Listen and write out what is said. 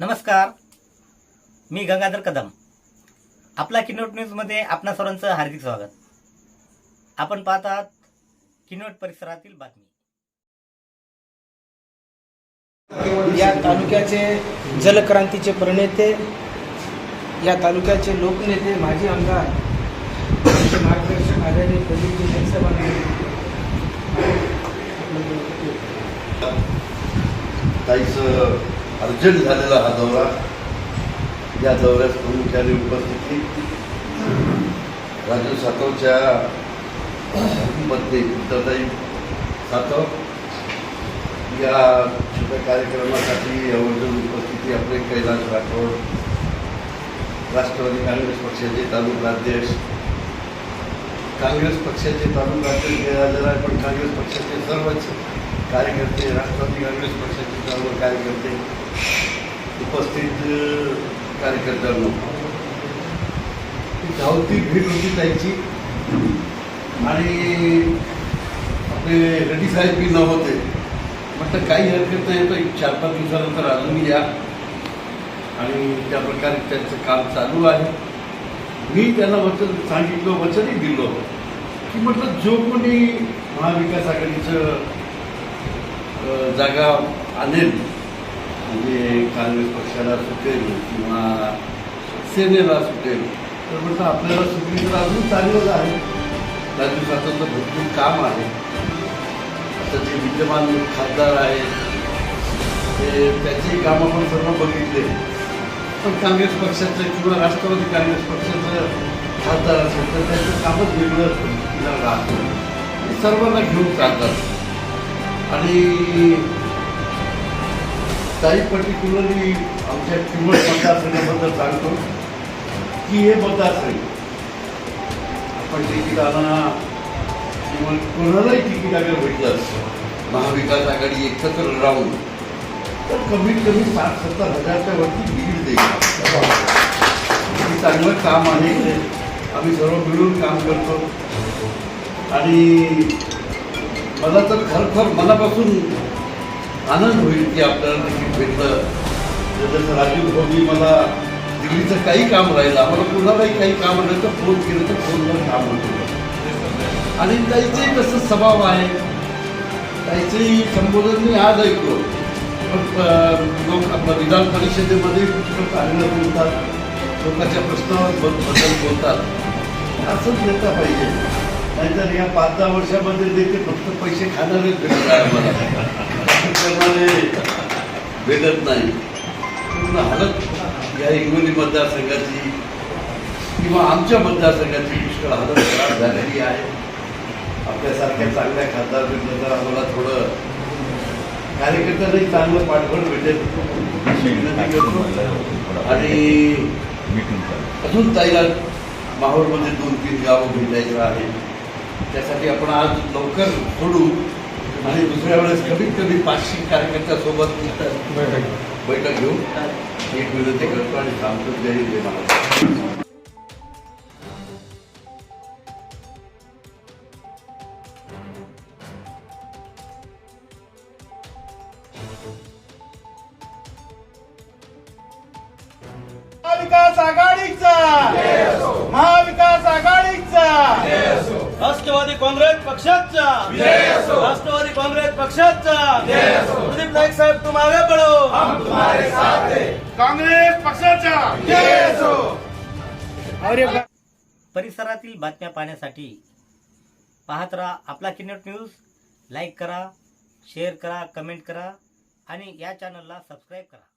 नमस्कार. मी गंगाधर कदम. आपला किनोट न्यूजमध्ये आपणा सर्वांचं हार्दिक स्वागत. आपण पाहत आहात किनोट परिसरातील बातमी. या तालुक्याचे जलक्रांतीचे प्रणेते या तालुक्याचे लोकनेते माजी आमदार मार्गदर्शक आदरणीय प्रदीपजी ताईचं अर्जंट झालेला हा दौरा. या दौऱ्यात प्रमुख्याने उपस्थिती. राजू सातवच्या पत्नी उत्तरताई सातव. या छोट्या कार्यक्रमासाठी आवर्जून उपस्थिती आपले कैलास राठोड राष्ट्रवादी काँग्रेस पक्षाचे तालुका अध्यक्ष. काँग्रेस पक्षाचे तालुका अध्यक्ष आहे पण काँग्रेस पक्षाचे सर्वच कार्यकर्ते राष्ट्रवादी काँग्रेस पक्षाचे सर्व कार्यकर्ते उपस्थित कार्यकर्त्यांना. धावती भेट होती त्यांची आणि आपले रेड्डी साहेब बी नव्हते. म्हटलं काही हरकत नाही तर एक चार पाच दिवसानंतर अजून या आणि त्या प्रकारे त्यांचं काम चालू आहे. मी त्यांना वचन सांगितलं वचनही दिलं की म्हटलं जो कोणी महाविकास आघाडीचं जागा आणेल म्हणजे काँग्रेस पक्षाला सुटेल किंवा सेनेला सुटेल. तर म्हटलं आपल्याला सुटली तर अजून चांगलंच आहे. त्या दिवसाचं भरपूर काम आहे. आता जे विद्यमान खासदार आहेत ते त्याची कामं पण सर्व बघितले. पण काँग्रेस पक्षाचं किंवा राष्ट्रवादी काँग्रेस पक्षाचं खासदार असेल तर त्याचं कामच वेगळं राहतं. सर्वांना घेऊन चालतात. आणि काही पर्टिक्युलरली आमच्या किंमत मतदारसंघाबद्दल सांगतो की हे मतदारसंघ आपण तिकीट आणा किंवा कोणालाही तिकीट अगर भेटलं महाविकास आघाडी एकत्र राहून. तर कमीत कमी साठ सत्तर हजारच्या वरती लीड देईल. हे चांगलं काम आहे. आम्ही सर्व मिळून काम करतो. आणि मला तर खरोखर मनापासून आनंद होईल की आपल्याला तिकीट भेटलं. जसं राजीव भाऊनी मला दिल्लीचं काही काम राहिलं आम्हाला कुणालाही काही काम आलं तर फोन केलं तर फोनवर काम होतं. आणि त्याचंही कसं स्वभाव आहे. त्याचंही संबोधन मी आज ऐकलो पण लोक आपल्या विधान परिषदेमध्ये पुष्कळ चांगलं बोलतात. लोकांच्या प्रश्नावर बदलबद्दल बोलतात. असंच घेता पाहिजे. नाहीतर या पाच दहा वर्षामध्ये ते फक्त पैसे खाणारेच भेटत आहे मला प्रमाणे भेटत नाही. पूर्ण हालत या हिंगोली मतदारसंघाची किंवा आमच्या मतदारसंघाची पुष्कळ हालत खराब झालेली आहे. आपल्यासारख्या चांगल्या खासदार भेटलं तर आम्हाला थोडं कार्यकर्त्यांनाही चांगलं पाठबळ भेटेल. विनंती करतो. आणि अजून ताईला माहोरमध्ये दोन तीन गावं भेटायचं आहे. त्यासाठी आपण आज लवकर सोडू. आणि दुसऱ्या वेळेस कमीत कमी पाचशे कार्यकर्त्यासोबत बैठक. घेऊन एक विनंती करतो आणि सांगतो जय महाराष्ट्र. महाविकास आघाडीचा महाविकास आघाडीचा राष्ट्रवादी काँग्रेस पक्षाचा. राष्ट्रवादी काँग्रेस पक्षाचा. प्रदीप नाईक साहेब तुम आगे बढ़ो काँग्रेस पक्षाचा. परिसरातील बातम्या पाहण्यासाठी पाहत राहा आपला किनोट न्यूज. लाईक करा शेअर करा कमेंट करा आणि या चॅनलला सबस्क्राईब करा.